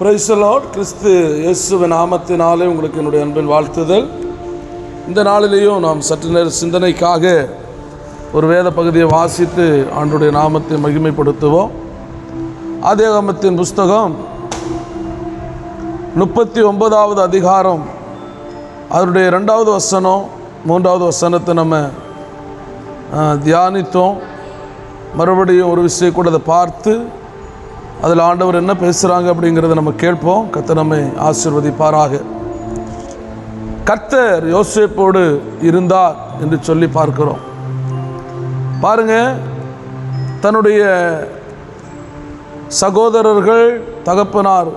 பிரைசலாட் கிறிஸ்து இயேசுவ நாமத்தினாலே உங்களுக்கு என்னுடைய அன்பின் வாழ்த்துதல். இந்த நாளிலேயும் நாம் சற்று நேர சிந்தனைக்காக ஒரு வேத பகுதியை வாசித்து ஆண்டுடைய நாமத்தை மகிமைப்படுத்துவோம். ஆதிகாமத்தின் புஸ்தகம் முப்பத்தி ஒன்பதாவது அதிகாரம். அதனுடைய ரெண்டாவது வசனம் மூன்றாவது வசனத்தை நம்ம தியானித்தோம். மறுபடியும் ஒரு விஷயம் கூட அதை பார்த்து அதில் ஆண்டவர் என்ன பேசுகிறாங்க அப்படிங்கிறத நம்ம கேட்போம். கத்த நம்மை ஆசிர்வதிப்பாராக. கர்த்தர் யோசேப்போடு இருந்தார் என்று சொல்லி பார்க்கிறோம். பாருங்க தன்னுடைய சகோதரர்கள் தகப்பனார்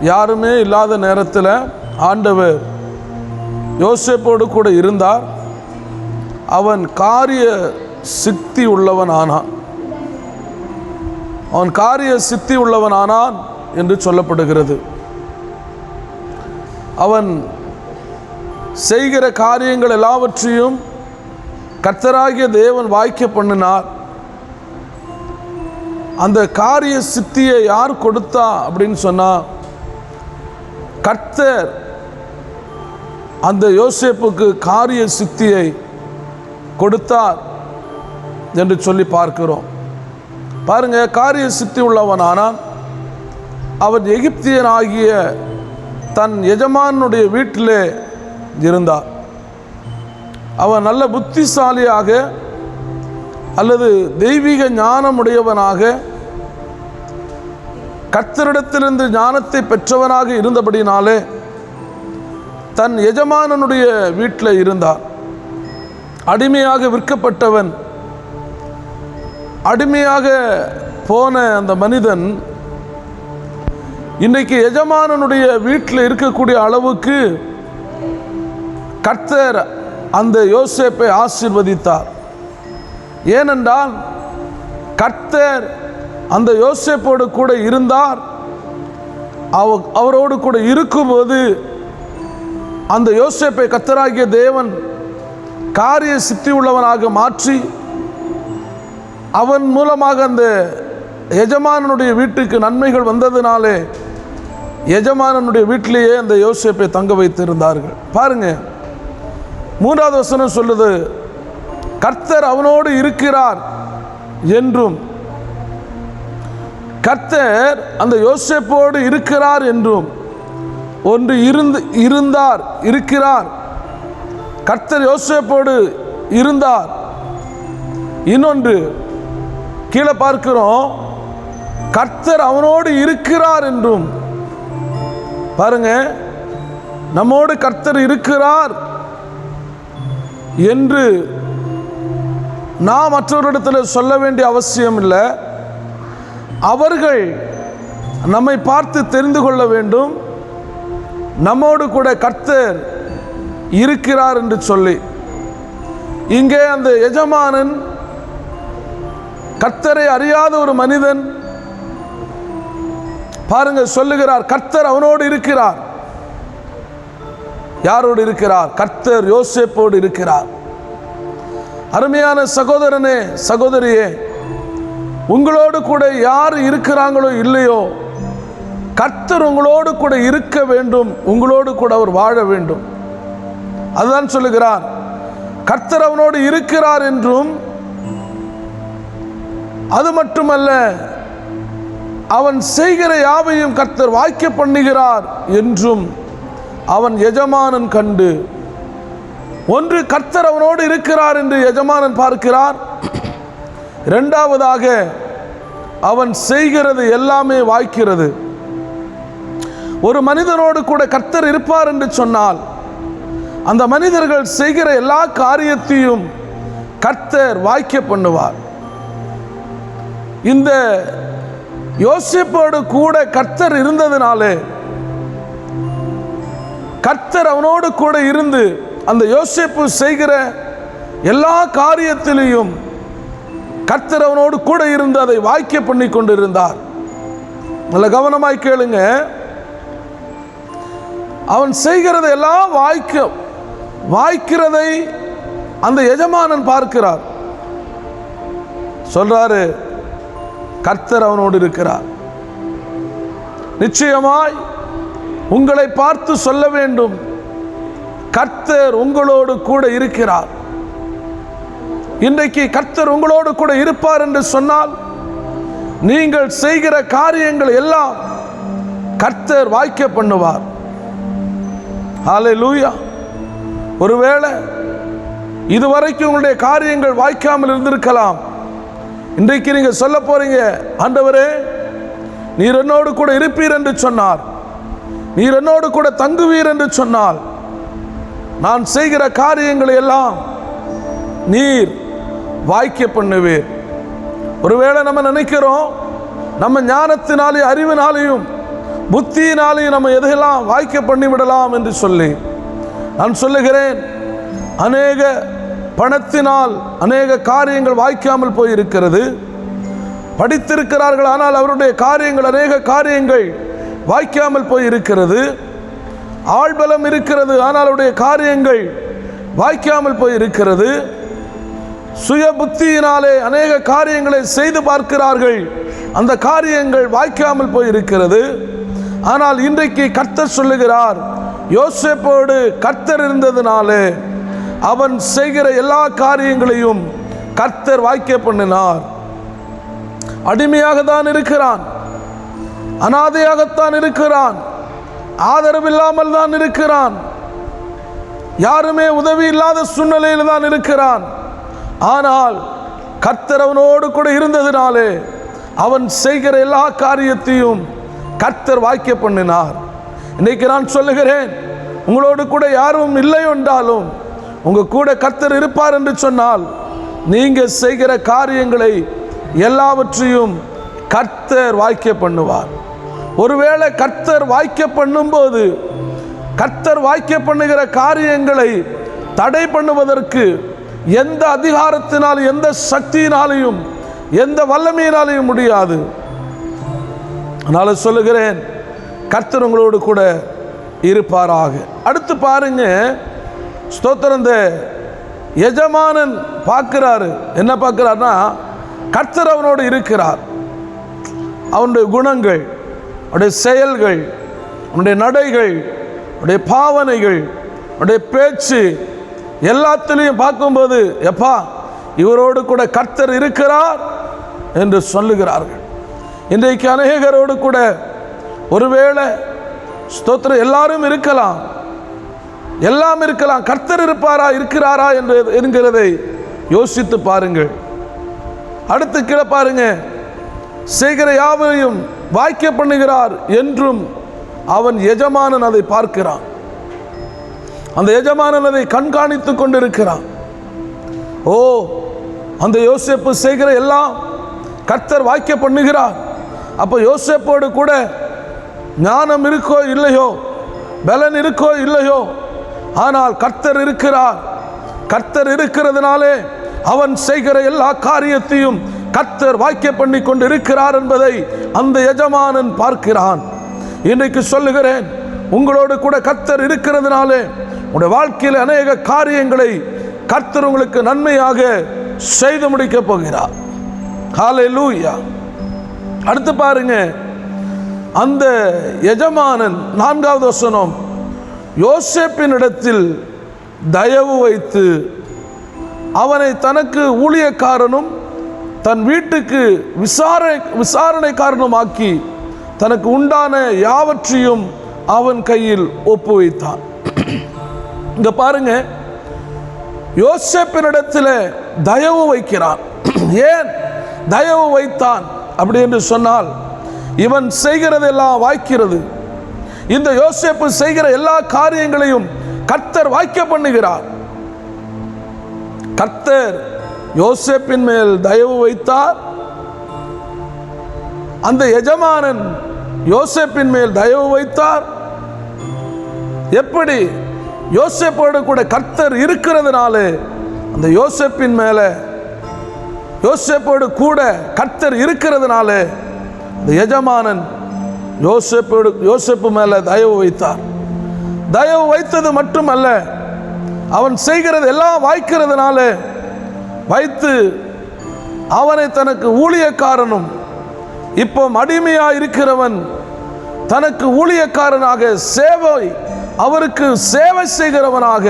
யாருமே இல்லாத நேரத்தில் ஆண்டவர் யோசேப்போடு கூட இருந்தார். அவன் காரிய சித்தி உள்ளவன் ஆனான் அவன் காரிய சித்தி உள்ளவன் ஆனான் என்று சொல்லப்படுகிறது. அவன் செய்கிற காரியங்கள் எல்லாவற்றையும் கர்த்தராகிய தேவன் வாய்க்க பண்ணினார். அந்த காரிய சித்தியை யார் கொடுத்தா அப்படின்னு சொன்னா கர்த்தர் அந்த யோசேப்புக்கு காரிய சித்தியை கொடுத்தார் என்று சொல்லி பார்க்கிறோம். பாருங்க காரிய சித்தி உள்ளவன் ஆனான் அவன் எகிப்தியன் ஆகிய தன் எஜமானுடைய வீட்டிலே இருந்தார் அவன் நல்ல புத்திசாலியாக அல்லது தெய்வீக ஞானமுடையவனாக கர்த்தரிடத்திலிருந்து ஞானத்தை பெற்றவனாக இருந்தபடினாலே தன் எஜமானனுடைய வீட்டில் இருந்தார் அடிமையாக விற்கப்பட்டவன் அடிமையாக போன அந்த மனிதன் இன்றைக்கு எஜமானனுடைய வீட்டில் இருக்கக்கூடிய அளவுக்கு கர்த்தர் அந்த யோசேப்பை ஆசீர்வதித்தார். ஏனென்றால் கர்த்தர் அந்த யோசேப்போடு கூட இருந்தார். அவ அவரோடு கூட இருக்கும்போது அந்த யோசேப்பை கத்தராகிய தேவன் காரிய சித்தி உள்ளவனாக மாற்றி அவன் மூலமாக அந்த எஜமானனுடைய வீட்டுக்கு நன்மைகள் வந்ததினாலே எஜமானனுடைய வீட்டிலேயே அந்த யோசேப்பை தங்க வைத்திருந்தார்கள். பாருங்க. மூன்றாவது வசனம் சொல்லுது கர்த்தர் அவனோடு இருக்கிறார் என்றும் கர்த்தர் அந்த யோசேப்போடு இருக்கிறார் என்றும் ஒன்று இருந்து இருந்தார் இருக்கிறார். கர்த்தர் யோசேப்போடு இருந்தார். இன்னொன்று கீழே பார்க்கிறோம் கர்த்தர் அவனோடு இருக்கிறார் என்றும். பாருங்க நம்மோடு கர்த்தர் இருக்கிறார் என்று நான் மற்றவரிடத்தில் சொல்ல வேண்டிய அவசியம் இல்லை. அவர்கள் நம்மை பார்த்து தெரிந்து கொள்ள வேண்டும். நம்மோடு கூட கர்த்தர் இருக்கிறார் என்று சொல்லி. இங்கே அந்த எஜமானன் கர்த்தரை அறியாத ஒரு மனிதன் பாருங்க சொல்லுகிறார் கர்த்தர் அவனோடு இருக்கிறார். யாரோடு இருக்கிறார்? கர்த்தர் யோசேப்போடு இருக்கிறார். அருமையான சகோதரனே சகோதரியே உங்களோடு கூட யார் இருக்கிறாங்களோ இல்லையோ கர்த்தர் உங்களோடு கூட இருக்க வேண்டும் உங்களோடு கூட அவர் வாழ வேண்டும். அதுதான் சொல்லுகிறார். கர்த்தர் அவனோடு இருக்கிறார் என்றும் அது மட்டுமல்ல அவன் செய்கிற யாவையும் கர்த்தர் வாய்க்க பண்ணுகிறார் என்றும் அவன் எஜமானன் கண்டு. ஒன்று கர்த்தர் அவனோடு இருக்கிறார் என்று எஜமானன் பார்க்கிறார். இரண்டாவதாக அவன் செய்கிறது எல்லாமே வாய்க்கிறது. ஒரு மனிதனோடு கூட கர்த்தர் இருப்பார் என்று சொன்னால் அந்த மனிதர்கள் செய்கிற எல்லா காரியத்தையும் கர்த்தர் வாய்க்க பண்ணுவார். இந்த யோசிப்போடு கூட கர்த்தர் இருந்ததுனாலே கர்த்தர் அவனோடு கூட இருந்து அந்த யோசிப்பு செய்கிற எல்லா காரியத்திலையும் கர்த்தர் அவனோடு கூட இருந்து அதை வாய்க்க பண்ணி கொண்டிருந்தார். நல்ல கவனமாய் கேளுங்க. அவன் செய்கிறத எல்லாம் வாய்க்க வாய்க்கிறதை அந்த எஜமானன் பார்க்கிறார். சொல்றாரு கர்த்தர் அவனோடு இருக்கிறார். நிச்சயமாய் உங்களை பார்த்து சொல்ல வேண்டும். கர்த்தர் உங்களோடு கூட இருக்கிறார். இன்றைக்கு கர்த்தர் உங்களோடு கூட இருப்பார் என்று சொன்னால் நீங்கள் செய்கிற காரியங்கள் எல்லாம் கர்த்தர் வாய்க்க பண்ணுவார். லூயா ஒருவேளை இதுவரைக்கும் உங்களுடைய காரியங்கள் வாய்க்காமல் இருந்திருக்கலாம். இன்றைக்கு நீங்கள் சொல்ல போறீங்க ஆண்டவரே நீர் என்னோடு கூட இருப்பீர் என்று சொன்னார். நீர் என்னோடு கூட தங்குவீர் என்று சொன்னால் நான் செய்கிற காரியங்களை எல்லாம் நீர் வாய்க்க பண்ணுவீர். ஒருவேளை நம்ம நினைக்கிறோம் நம்ம ஞானத்தினாலேயும் அறிவினாலேயும் புத்தியினாலேயும் நம்ம எதையெல்லாம் வாய்க்க பண்ணிவிடலாம் என்று சொல்லி நான் சொல்லுகிறேன் அநேக பணத்தினால் அநேக காரியங்கள் வாய்க்காமல் போயிருக்கிறது. படித்திருக்கிறார்கள் ஆனால் அவருடைய காரியங்கள் அநேக காரியங்கள் வாய்க்காமல் போயிருக்கிறது. ஆழ்பலம் இருக்கிறது ஆனால் அவருடைய காரியங்கள் வாய்க்காமல் போயிருக்கிறது. சுய புத்தியினாலே அநேக காரியங்களை செய்து பார்க்கிறார்கள். அந்த காரியங்கள் வாய்க்காமல் போயிருக்கிறது. ஆனால் இன்றைக்கு கர்த்தர் சொல்லுகிறார் யோசேப்போடு கர்த்தர் இருந்ததினாலே அவன் செய்கிற எல்லா காரியங்களையும் கர்த்தர் வாக்கிய பண்ணினார். அடிமையாக தான் இருக்கிறான். அனாதையாகத்தான் இருக்கிறான். ஆதரவில்லாமல் தான் இருக்கிறான். யாருமே உதவி இல்லாத சூழ்நிலையில் தான் இருக்கிறான். ஆனால் கர்த்தர் அவனோடு கூட இருந்ததினாலே அவன் செய்கிற எல்லா காரியத்தையும் கர்த்தர் வாக்கிய பண்ணினார். இன்னைக்கு நான் சொல்லுகிறேன் உங்களோடு கூட யாரும் இல்லை என்றாலும் உங்க கூட கர்த்தர் இருப்பார் என்று சொன்னால் நீங்கள் செய்கிற காரியங்களை எல்லாவற்றையும் கர்த்தர் வாய்க்க பண்ணுவார். ஒருவேளை கர்த்தர் வாய்க்க பண்ணும்போது கர்த்தர் வாய்க்க பண்ணுகிற காரியங்களை தடை பண்ணுவதற்கு எந்த அதிகாரத்தினாலும் எந்த சக்தியினாலையும் எந்த வல்லமையினாலையும் முடியாது. அதனால் சொல்லுகிறேன் கர்த்தர் உங்களோடு கூட இருப்பாராக. அடுத்து பாருங்கள் ஸ்தோத்திரம் இந்த எஜமானன் பார்க்கிறாரு. என்ன பார்க்கிறார்னா கர்த்தர் அவனோடு இருக்கிறார். அவனுடைய குணங்கள் அவனுடைய செயல்கள் அவனுடைய நடைகள் அவனுடைய பாவனைகள் அவனுடைய பேச்சு எல்லாத்துலேயும் பார்க்கும்போது எப்பா இவரோடு கூட கர்த்தர் இருக்கிறார் என்று சொல்லுகிறார்கள். இன்றைக்கு அநேகரோடு கூட ஒருவேளை ஸ்தோத்திரம் எல்லாரும் இருக்கலாம். எல்லாம் இருக்கலாம். கர்த்தர் இருப்பாரா இருக்கிறாரா என்று என்கிறதை யோசித்து பாருங்கள். அடுத்து கீழே பாருங்க. செய்கிற யாவையும் வாய்க்க பண்ணுகிறார் என்றும் அவன் எஜமானன் அதை பார்க்கிறான். அந்த எஜமானன் அதை கண்காணித்துக் கொண்டிருக்கிறான். ஓ அந்த யோசேப்பு செய்கிற எல்லாம் கர்த்தர் வாய்க்க பண்ணுகிறார். அப்போ யோசிப்போடு கூட ஞானம் இருக்கோ இல்லையோ பலன் இருக்கோ இல்லையோ ஆனால் கர்த்தர் இருக்கிறார். கர்த்தர் இருக்கிறதுனாலே அவன் செய்கிற எல்லா காரியத்தையும் கர்த்தர் வாக்கிய பண்ணி கொண்டு இருக்கிறார் என்பதை அந்த எஜமானன் பார்க்கிறான். இன்றைக்கு சொல்லுகிறேன் உங்களோடு கூட கர்த்தர் இருக்கிறதுனாலே உங்களுடைய வாழ்க்கையில் அநேக காரியங்களை கர்த்தர் உங்களுக்கு நன்மையாக செய்து முடிக்கப் போகிறார். லூயா அடுத்து பாருங்க அந்த எஜமானன் நான்காவது வசனம். யோசேப்பினிடத்தில் தயவு வைத்து அவனை தனக்கு ஊழியக்காரனும் தன் வீட்டுக்கு விசாரணை விசாரணைக்காரனுமாக்கி தனக்கு உண்டான யாவற்றையும் அவன் கையில் ஒப்பு வைத்தான். இங்க பாருங்க யோசேப்பினிடத்தில் தயவு வைக்கிறான். ஏன் தயவு வைத்தான்? அப்படி என்று சொன்னால் இவன் செய்கிறதெல்லாம் வாய்க்கிறது. இந்த யோசேப்பு செய்கிற எல்லா காரியங்களையும் கர்த்தர் வாய்க்க பண்ணுகிறார். கர்த்தர் யோசேப்பின் மேல் தயவு வைத்தார். அந்த எஜமானன் யோசேப்பின் மேல் தயவு வைத்தார். எப்படி? யோசேப்போடு கூட கர்த்தர் இருக்கிறதுனால அந்த யோசேப்பின் மேலே யோசேப்போடு கூட கர்த்தர் இருக்கிறதுனால அந்த எஜமானன் யோசப்போடு யோசப்பு மேலே தயவு வைத்தார். தயவு வைத்தது மட்டுமல்ல அவன் செய்கிறது எல்லாம் வாய்க்கிறதுனால வைத்து அவனை தனக்கு ஊழியக்காரனும் இப்போ அடிமையாக இருக்கிறவன் தனக்கு ஊழியக்காரனாக சேவை அவருக்கு சேவை செய்கிறவனாக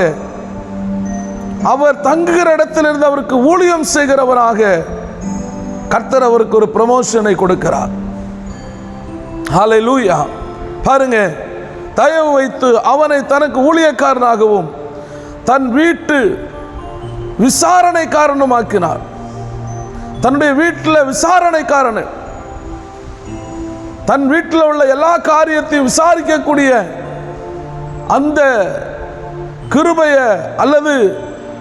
அவர் தங்குகிற இடத்திலிருந்து அவருக்கு ஊழியம் செய்கிறவனாக கர்த்தர் அவருக்கு ஒரு ப்ரமோஷனை கொடுக்கிறார். ஹalleluya. பாருங்க தயவு வைத்து அவனை தனக்கு ஊழியக்காரனாகவும் தன் வீட்டு விசாரணைக்காரனுமாக்கினார். தன்னுடைய வீட்டில் விசாரணைக்காரன். தன் வீட்டில் உள்ள எல்லா காரியத்தையும் விசாரிக்கக்கூடிய அந்த கிருபைய அல்லது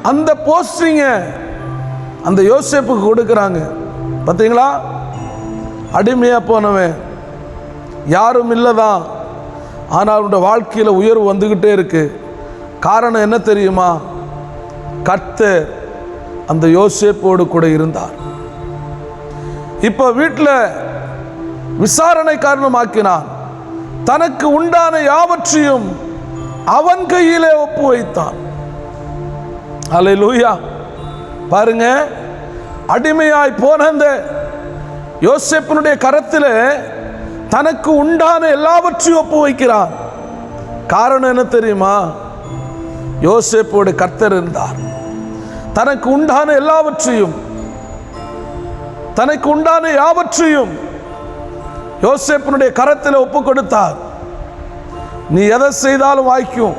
அந்த போஸ்டிங்க அந்த யோசிப்புக்கு கொடுக்குறாங்க. பார்த்தீங்களா அடிமையாக போனவன். யாரும் இல்லைதான் ஆனால் அவனுடைய வாழ்க்கையில் உயர்வு வந்துக்கிட்டே இருக்கு. காரணம் என்ன தெரியுமா? கர்த்தர் அந்த யோசேப்போடு கூட இருந்தார். இப்போ வீட்டில் விசாரணை காரணமாக்கினான். தனக்கு உண்டான யாவற்றையும் அவன் கையிலே ஒப்பு வைத்தான். அலை லூயா பாருங்க அடிமையாய் போன அந்த யோசேப்பினுடைய கரத்தில் தனக்கு உண்டான எல்லாவற்றையும் ஒப்பு வைக்கிறான் காரணம் என்ன தெரியுமா? யோசேப்போடு கர்த்தர் இருந்தார். தனக்கு உண்டான எல்லாவற்றையும் தனக்கு உண்டான யாவற்றையும் யோசேப்பினுடைய கரத்தில் ஒப்பு கொடுத்தார். நீ எதை செய்தாலும் வாய்க்கும்.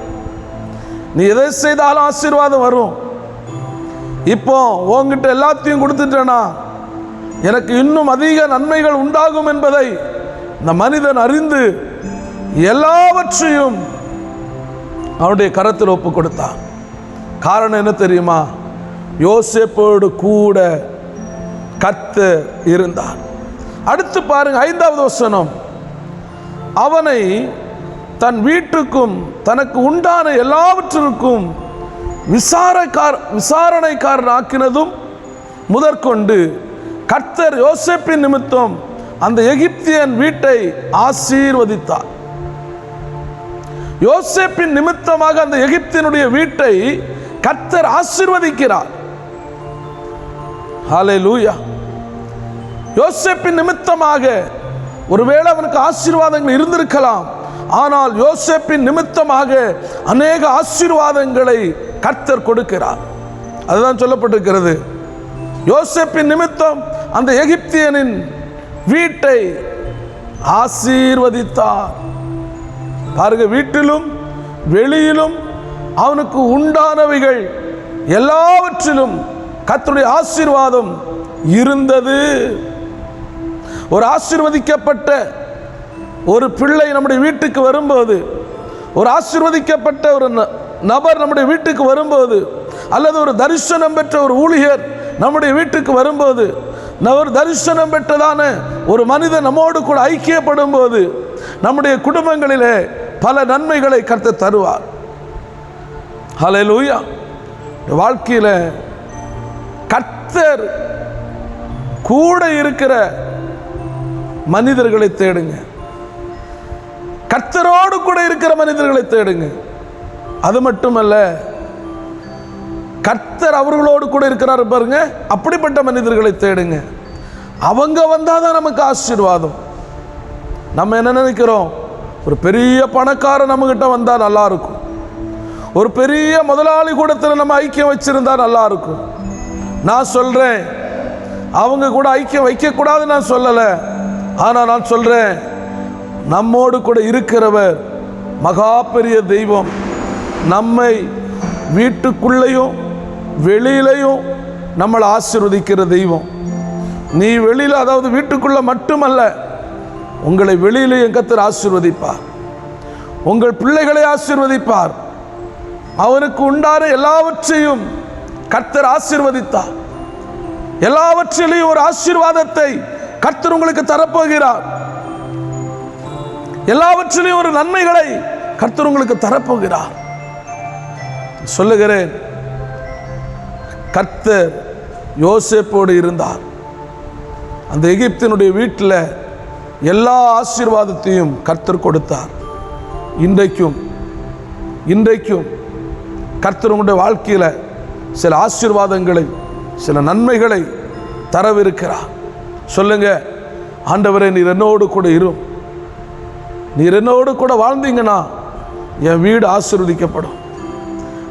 நீ எதை செய்தாலும் ஆசீர்வாதம் வரும். இப்போ உன்கிட்ட எல்லாத்தையும் கொடுத்துட்டேனா? எனக்கு இன்னும் அதிக நன்மைகள் உண்டாகும் என்பதை இந்த மனிதன் அறிந்து எல்லாவற்றையும் அவனுடைய கரத்தில் ஒப்பு கொடுத்தான். காரணம் என்ன தெரியுமா? யோசேப்போடு கூட கத்து இருந்தான். அடுத்து பாருங்க ஐந்தாவது வசனம். அவனை தன் வீட்டுக்கும் தனக்கு உண்டான எல்லாவற்றிற்கும் விசாரக்கார் விசாரணைக்காரன் ஆக்கினதும் முதற்கொண்டு கர்த்தர் யோசேப்பின் நிமித்தம் அந்த எகிப்தியன் வீட்டை ஆசீர்வதித்தார். யோசேப்பின் நிமித்தமாக அந்த எகிப்தினுடைய வீட்டை கர்த்தர் ஆசீர்வதிக்கிறார். ஹalleluya. யோசேப்பின் நிமித்தமாக ஒருவேளை அவனுக்கு ஆசீர்வாதங்கள் இருந்திருக்கலாம். ஆனால் யோசேப்பின் நிமித்தமாக அநேக ஆசீர்வாதங்களை கர்த்தர் கொடுக்கிறார். அதுதான் சொல்லப்பட்டிருக்கிறது. யோசேப்பின் நிமித்தம் அந்த எகிப்தியனின் வீட்டை ஆசீர்வதித்தார். பாருங்க வீட்டிலும் வெளியிலும் அவனுக்கு உண்டானவைகள் எல்லாவற்றிலும் கத்தருடைய ஆசீர்வாதம் இருந்தது. ஒரு ஆசீர்வதிக்கப்பட்ட ஒரு பிள்ளை நம்முடைய வீட்டுக்கு வரும்போது ஒரு ஆசீர்வதிக்கப்பட்ட ஒரு ந- நபர் நம்முடைய வீட்டுக்கு வரும்போது அல்லது ஒரு தரிசனம் பெற்ற ஒரு ஊழியர் நம்முடைய வீட்டுக்கு வரும்போது ஒரு தரிசனம் பெற்றதான ஒரு மனிதன் நம்மோடு கூட ஐக்கியப்படும் போது நம்முடைய குடும்பங்களிலே பல நன்மைகளை கர்த்தர் தருவார். ஹalleluya வாழ்க்கையில் கர்த்தர் கூட இருக்கிற மனிதர்களை தேடுங்க. கர்த்தரோடு கூட இருக்கிற மனிதர்களை தேடுங்க. அது மட்டுமல்ல கர்த்தர் அவர்களோடு கூட இருக்கிறார் பாருங்க. அப்படிப்பட்ட மனிதர்களை தேடுங்க. அவங்க வந்தால் தான் நமக்கு ஆசீர்வாதம். நம்ம என்ன நினைக்கிறோம்? ஒரு பெரிய பணக்காரன் நம்மகிட்ட வந்தால் நல்லா இருக்கும். ஒரு பெரிய முதலாளி கூடத்தில் நம்ம ஐக்கியம் வச்சிருந்தா நல்லா இருக்கும். நான் சொல்றேன். அவங்க கூட ஐக்கியம் வைக்கக்கூடாதுன்னு நான் சொல்லலை. ஆனால் நான் சொல்றேன். நம்மோடு கூட இருக்கிறவர் மகா பெரிய தெய்வம். நம்மை வீட்டுக்குள்ளேயும் வெளியிலையும் நம்மளை ஆசிர்வதிக்கிற தெய்வம். நீ வெளியில் அதாவது வீட்டுக்குள்ள மட்டுமல்ல உங்களை வெளியிலையும் கத்தர் ஆசிர்வதிப்பார். உங்கள் பிள்ளைகளை ஆசிர்வதிப்பார். அவனுக்கு உண்டான எல்லாவற்றையும் கர்த்தர் ஆசிர்வதித்தார். எல்லாவற்றிலையும் ஒரு ஆசீர்வாதத்தை கர்த்தர் உங்களுக்கு தரப்போகிறார். எல்லாவற்றிலையும் ஒரு நன்மைகளை கர்த்தர் உங்களுக்கு தரப்போகிறார். சொல்லுகிறேன் கர்த்தர் யோசேப்போடு இருந்தார். அந்த எகிப்தினுடைய வீட்டில் எல்லா ஆசீர்வாதத்தையும் கர்த்தர் கொடுத்தார். இன்றைக்கும் இன்றைக்கும் கர்த்தர் உங்களுடைய வாழ்க்கையில் சில ஆசீர்வாதங்களை சில நன்மைகளை தரவிருக்கிறார். சொல்லுங்க ஆண்டவரே நீர் என்னோடு கூட இரும். நீர் என்னோடு கூட வாழ்ந்தீங்கன்னா என் வீடு ஆசீர்வதிக்கப்படும்.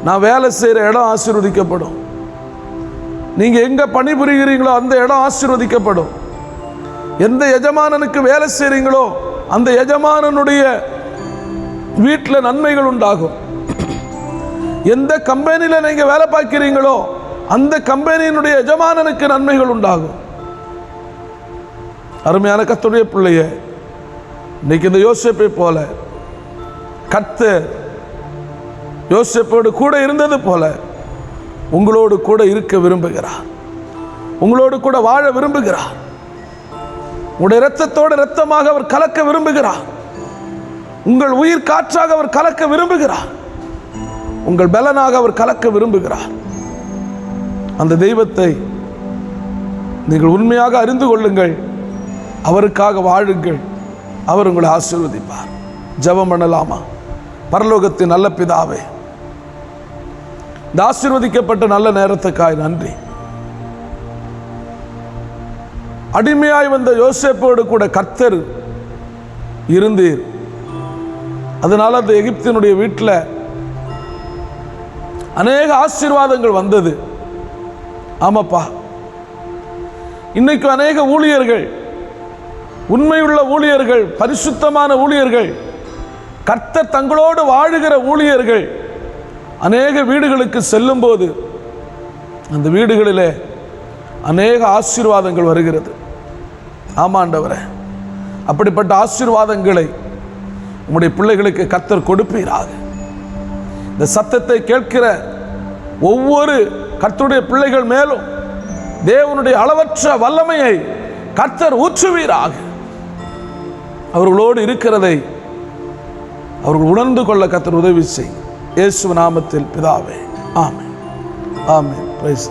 நான் வேலை செய்கிற இடம் ஆசீர்வதிக்கப்படும். நீங்கள் எங்கே பணிபுரிகிறீங்களோ அந்த இடம் ஆசீர்வதிக்கப்படும். எந்த எஜமானனுக்கு வேலை செய்கிறீங்களோ அந்த எஜமானனுடைய வீட்டில் நன்மைகள் உண்டாகும். எந்த கம்பெனியில் நீங்கள் வேலை பார்க்கிறீங்களோ அந்த கம்பெனியினுடைய எஜமானனுக்கு நன்மைகள் உண்டாகும். அருமையான கத்துடைய பிள்ளைய இன்னைக்கு இந்த யோசிப்பை போல கத்து யோசிப்போடு கூட இருந்தது போல உங்களோடு கூட இருக்க விரும்புகிறார். உங்களோடு கூட வாழ விரும்புகிறார். உங்களுடைய இரத்தத்தோடு இரத்தமாக அவர் கலக்க விரும்புகிறார். உங்கள் உயிர் காற்றாக அவர் கலக்க விரும்புகிறார். உங்கள் பலனாக அவர் கலக்க விரும்புகிறார். அந்த தெய்வத்தை நீங்கள் உண்மையாக அறிந்து கொள்ளுங்கள். அவருக்காக வாழுங்கள். அவர் உங்களை ஆசீர்வதிப்பார். ஜபம் பண்ணலாமா? பரலோகத்தின் நல்ல பிதாவே இந்த ஆசிர்வதிக்கப்பட்ட நல்ல நேரத்துக்காய் நன்றி. அடிமையாய் வந்த யோசேப்போடு கூட கர்த்தர் இருந்தீர். அதனால அந்த எகிப்தினுடைய வீட்டில் அநேக ஆசீர்வாதங்கள் வந்தது. ஆமாப்பா. இன்னைக்கு அநேக ஊழியர்கள் உண்மையுள்ள ஊழியர்கள் பரிசுத்தமான ஊழியர்கள் கர்த்தர் தங்களோடு வாழுகிற ஊழியர்கள் அநேக வீடுகளுக்கு செல்லும்போது அந்த வீடுகளிலே அநேக ஆசீர்வாதங்கள் வருகிறது. ஆமாண்டவரே அப்படிப்பட்ட ஆசீர்வாதங்களை உம்முடைய பிள்ளைகளுக்கு கத்தர் கொடுப்பீராக. இந்த சத்தத்தை கேட்கிற ஒவ்வொரு கர்த்தருடைய பிள்ளைகள் மேலும் தேவனுடைய அளவற்ற வல்லமையை கர்த்தர் ஊற்றுவீராக. அவர்களோடு இருக்கிறதை அவர்கள் உணர்ந்து கொள்ள கத்தர் உதவி செய். இயேசு நாமத்தில் பிதாவே. ஆமே ஆமே பிரைஸ்